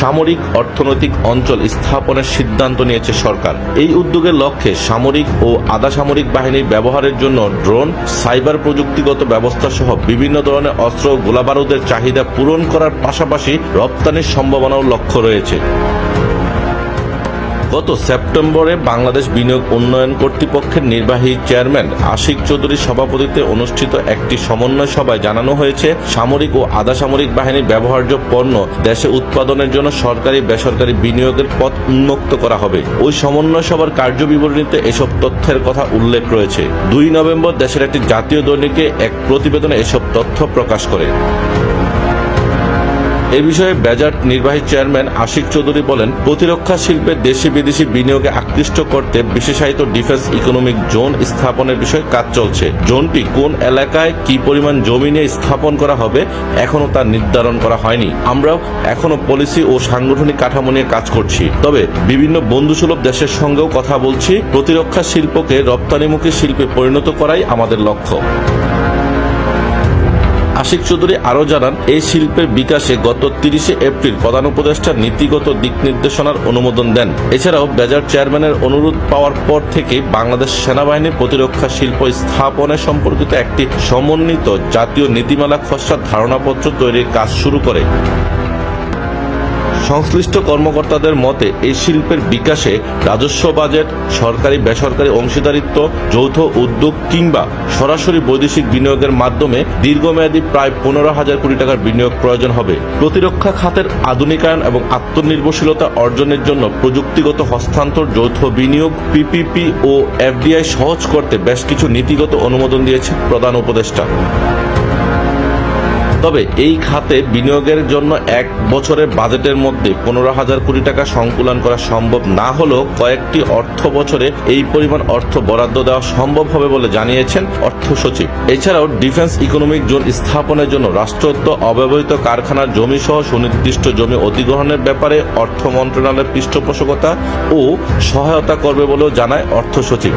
সামরিক অর্থনৈতিক অঞ্চল স্থাপনের সিদ্ধান্ত নিয়েছে সরকার। এই উদ্যোগের লক্ষ্যে সামরিক ও আধা সামরিক বাহিনীর ব্যবহারের জন্য ড্রোন, সাইবার প্রযুক্তিগত ব্যবস্থা সহ বিভিন্ন ধরনের অস্ত্র গোলাবারুদের চাহিদা পূরণ করার পাশাপাশি রপ্তানির সম্ভাবনাও লক্ষ্য রয়েছে। গত সেপ্টেম্বরে বাংলাদেশ বিনিয়োগ উন্নয়ন কর্তৃপক্ষের নির্বাহী চেয়ারম্যান আশিক চৌধুরীর সভাপতিত্বে অনুষ্ঠিত একটি সমন্বয় সভায় জানানো হয়েছে, সামরিক ও আধা সামরিক বাহিনীর ব্যবহার্য পণ্য দেশে উৎপাদনের জন্য সরকারি বেসরকারি বিনিয়োগের পথ উন্মুক্ত করা হবে। ওই সমন্বয় সভার কার্যবিবরণীতে এসব তথ্যের কথা উল্লেখ রয়েছে। দুই নভেম্বর দেশের একটি জাতীয় দৈনিকে এক প্রতিবেদনে এসব তথ্য প্রকাশ করে। এ বিষয়ে ব্যাজার্ট নির্বাহী চেয়ারম্যান আশিক চৌধুরী বলেন, প্রতিরক্ষা শিল্পে দেশি বিদেশি বিনিয়োগে আকৃষ্ট করতে বিশেষায়িত ডিফেন্স ইকোনমিক জোন স্থাপনের বিষয়ে কাজ চলছে। জোনটি কোন এলাকায় কি পরিমাণ জমি নিয়ে স্থাপন করা হবে এখনও তা নির্ধারণ করা হয়নি। আমরাও এখনও পলিসি ও সাংগঠনিক কাঠামো নিয়ে কাজ করছি। তবে বিভিন্ন বন্ধুসুলভ দেশের সঙ্গেও কথা বলছি। প্রতিরক্ষা শিল্পকে রপ্তানিমুখী শিল্পে পরিণত করাই আমাদের লক্ষ্য। আশিক চৌধুরী আরও জানান, এই শিল্পের বিকাশে গত তিরিশে এপ্রিল প্রধান উপদেষ্টা নীতিগত দিক নির্দেশনার অনুমোদন দেন। এছাড়াও বেজার চেয়ারম্যানের অনুরোধ পাওয়ার পর থেকে বাংলাদেশ সেনাবাহিনী প্রতিরক্ষা শিল্প স্থাপনে সম্পর্কিত একটি সমন্বিত জাতীয় নীতিমালা খসড়া ধারণাপত্র তৈরির কাজ শুরু করে। সংশ্লিষ্ট কর্মকর্তাদের মতে, এই শিল্পের বিকাশে রাজস্ব বাজেট, সরকারি, বেসরকারি অংশীদারিত্ব, যৌথ উদ্যোগ কিংবা সরাসরি বৈদেশিক বিনিয়োগের মাধ্যমে দীর্ঘমেয়াদী প্রায় পনেরো হাজার কোটি টাকার বিনিয়োগ প্রয়োজন হবে। প্রতিরক্ষা খাতের আধুনিকায়ন এবং আত্মনির্ভরশীলতা অর্জনের জন্য প্রযুক্তিগত হস্তান্তর, যৌথ বিনিয়োগ পিপিপি ও এফডিআই সহজ করতে বেশ কিছু নীতিগত অনুমোদন দিয়েছে প্রধান উপদেষ্টা। তবে এই খাতে বিনিয়োগের জন্য এক বছরের বাজেটের মধ্যে পনেরো হাজার কোটি টাকা সংকুলন করা সম্ভব না হলেও কয়েকটি অর্থ বছরে এই পরিমাণ অর্থ বরাদ্দ দেওয়া সম্ভব হবে বলে জানিয়েছেন অর্থ সচিব। এছাড়াও ডিফেন্স ইকোনমিক জোন স্থাপনের জন্য রাষ্ট্রত্ব অব্যবহৃত কারখানার জমি সহ সুনির্দিষ্ট জমি অধিগ্রহণের ব্যাপারে অর্থ মন্ত্রণালয়ের পৃষ্ঠপোষকতা ও সহায়তা করবে বলেও জানায় অর্থ সচিব।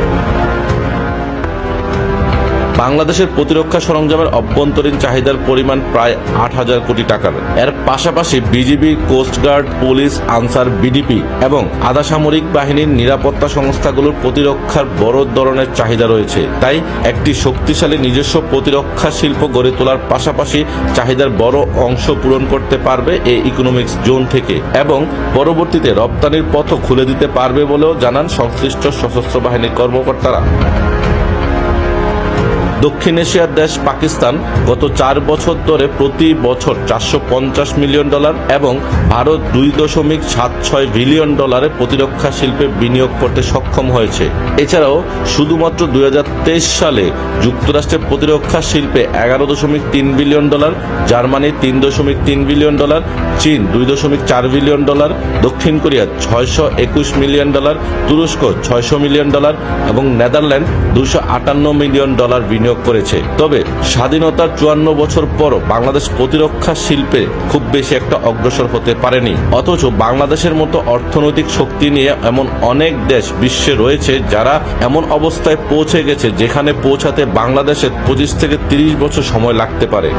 বাংলাদেশের প্রতিরক্ষা সরঞ্জামের অভ্যন্তরীণ চাহিদার পরিমাণ প্রায় আট হাজার কোটি টাকার। এর পাশাপাশি BGB coast guard police, Ansar, VDP এবং আধা সামরিক বাহিনীর নিরাপত্তা সংস্থাগুলোর প্রতিরক্ষার বড় ধরনের চাহিদা রয়েছে। তাই একটি শক্তিশালী নিজস্ব প্রতিরক্ষা শিল্প গড়ে তোলার পাশাপাশি চাহিদার বড় অংশ পূরণ করতে পারবে এই ইকোনমিক্স জোন থেকে এবং পরবর্তীতে রপ্তানির পথও খুলে দিতে পারবে বলেও জানান সংশ্লিষ্ট সশস্ত্র বাহিনীর কর্মকর্তারা। দক্ষিণ এশিয়ার দেশ পাকিস্তান গত চার বছর ধরে প্রতি বছর চারশো পঞ্চাশ মিলিয়ন ডলার এবং ভারত দুই দশমিক সাত ছয় বিলিয়ন ডলারে প্রতিরক্ষা শিল্পে বিনিয়োগ করতে সক্ষম হয়েছে। এছাড়াও শুধুমাত্র দুই হাজার তেইশ সালে যুক্তরাষ্ট্রের প্রতিরক্ষা শিল্পে এগারো দশমিক তিন বিলিয়ন ডলার জার্মানি তিন দশমিক তিন বিলিয়ন ডলার, চীন দুই দশমিক চার বিলিয়ন ডলার, দক্ষিণ কোরিয়া ছয়শো একুশ মিলিয়ন ডলার, তুরস্ক ছয়শো মিলিয়ন ডলার এবং নেদারল্যান্ড দুশো আটান্ন মিলিয়ন ডলার বিনিয়োগ করেছে। তবে স্বাধীনতার চুয়ান্ন বছর পর বাংলাদেশ প্রতিরক্ষা শিল্পে খুব বেশি একটা অগ্রসর হতে পারেনি। অথচ বাংলাদেশের মতো অর্থনৈতিক শক্তি নিয়ে এমন অনেক দেশ বিশ্বে রয়েছে যারা এমন অবস্থায় পৌঁছে গেছে যেখানে পৌঁছাতে বাংলাদেশের পঁচিশ থেকে তিরিশ বছর সময় লাগতে পারে।